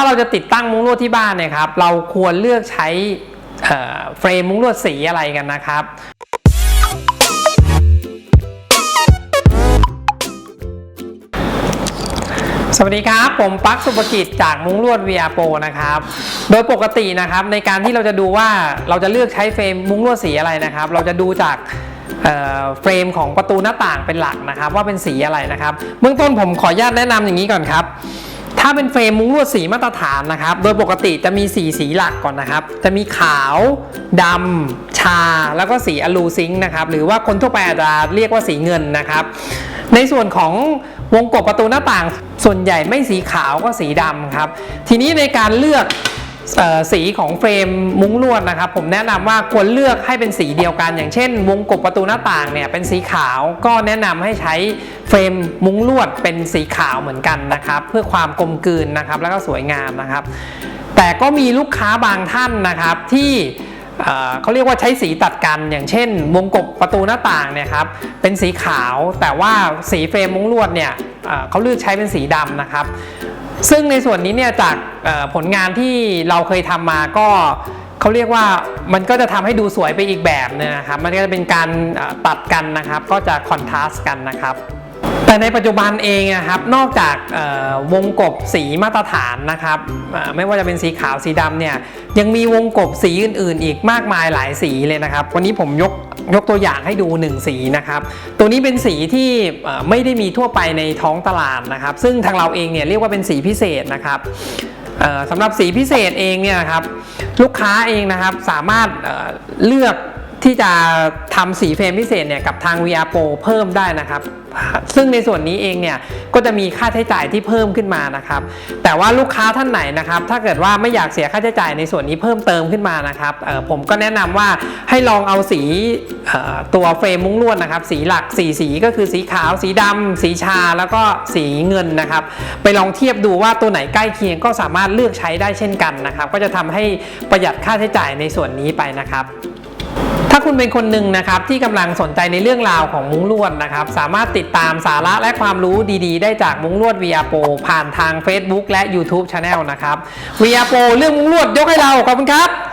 าเราจะติดตั้งมุ้งลวดที่บ้านเนี่ยครับเราควรเลือกใช้เเฟรมมุ้งลวดสีอะไรกันนะครับสวัสดีครับ ผมปักสุภกิจจากมุ้งลวด VR Pro นะครับ โดยปกตินะครับในการที่เราจะดูว่าเราจะเลือกใช้เฟรมมุ้งลวดสีอะไรนะครับ เราจะดูจากเฟรมของประตูหน้าต่างเป็นหลักนะครับ ว่าเป็นสีอะไรนะครับเบื้องต้นผมขออนุญาตแนะนำอย่างนี้ก่อนครับ ถ้าเป็นเฟรมมุ้งลวดสีมาตรฐานนะครับ โดยปกติจะมีสีสีหลักก่อนนะครับ จะมีขาวดำชา แล้วก็สีอลูซิงค์นะครับ หรือว่าคนทั่วไปอาจจะเรียกว่าสีเงินนะครับ ในส่วนของวงกบประตูหน้าต่าง ส่วนใหญ่ไม่สีขาวก็สีดำครับ ทีนี้ในการเลือก สีของเฟรมมุ้งลวดนะครับ ผมแนะนำว่าควรเลือกให้เป็นสีเดียวกัน อย่างเช่น วงกบประตูหน้าต่างเนี่ยเป็นสีขาวก็แนะนำให้ใช้เฟรมมุ้งลวดเป็นสีขาวเหมือนกันนะครับ เพื่อความกลมกลืนนะครับ แล้วก็สวยงามนะครับ แต่ก็มีลูกค้าบางท่านนะครับที่เขาเรียกว่าใช้สีตัดกันอย่างเช่น วงกบประตูหน้าต่างเนี่ยครับเป็นสีขาวแต่ว่าสีเฟรมมุ้งลวดเนี่ยเขาเลือกใช้เป็นสีดำนะครับ ซึ่งในส่วนนี้เนี่ยจาก ผลงานที่เราเคยทำมาก็เขาเรียกว่ามันก็จะทำให้ดูสวยไปอีกแบบนึงนะครับ มันก็จะเป็นการตัดกันนะครับ ก็จะคอนทราสต์กันนะครับแต่ในปัจจุบันเองนะครับนอกจากวงกบสีมาตรฐานนะครับไม่ว่าจะเป็นสีขาวสีดำเนี่ยยังมีวงกบสีอื่น ๆ อีกมากมายหลายสีเลยนะครับ วันนี้ผมยกยกตัวอย่างให้ดู 1 สีนะครับ ตัวนี้เป็นสีที่ไม่ได้มีทั่วไปในท้องตลาดนะครับ ซึ่งทางเราเองเนี่ยเรียกว่าเป็นสีพิเศษนะครับ สำหรับสีพิเศษเองเนี่ยนะครับลูกค้าเองนะครับสามารถเอ่อเลือก ที่จะทำสีเฟรมพิเศษเนี่ยกับทาง VR Pro เพิ่มได้นะครับ ซึ่งในส่วนนี้เองเนี่ยก็จะมีค่าใช้จ่ายที่เพิ่มขึ้นมานะครับ แต่ว่าลูกค้าท่านไหนนะครับ ถ้าเกิดว่าไม่อยากเสียค่าใช้จ่ายในส่วนนี้เพิ่มเติมขึ้นมานะครับผมก็แนะนำว่าให้ลองเอาสีตัวเฟรมมุ้งลวดนะครับ สีหลักสีสีก็คือสีขาว สีดำสีชาแล้วก็สีเงินนะครับ ไปลองเทียบดูว่าตัวไหนใกล้เคียงก็สามารถเลือกใช้ได้เช่นกันนะครับ ก็จะทำให้ประหยัดค่าใช้จ่ายในส่วนนี้ไปนะครับ ถ้าคุณเป็นคนหนึ่งนะครับที่กำลังสนใจในเรื่องราวของมุ้งลวดนะครับ สามารถติดตามสาระและความรู้ดีๆ ได้จากมุ้งลวด VR Pro ผ่านทาง Facebook และ YouTube Channel นะครับ VR Pro เรื่องมุ้งลวดยกให้เราขอบคุณครับ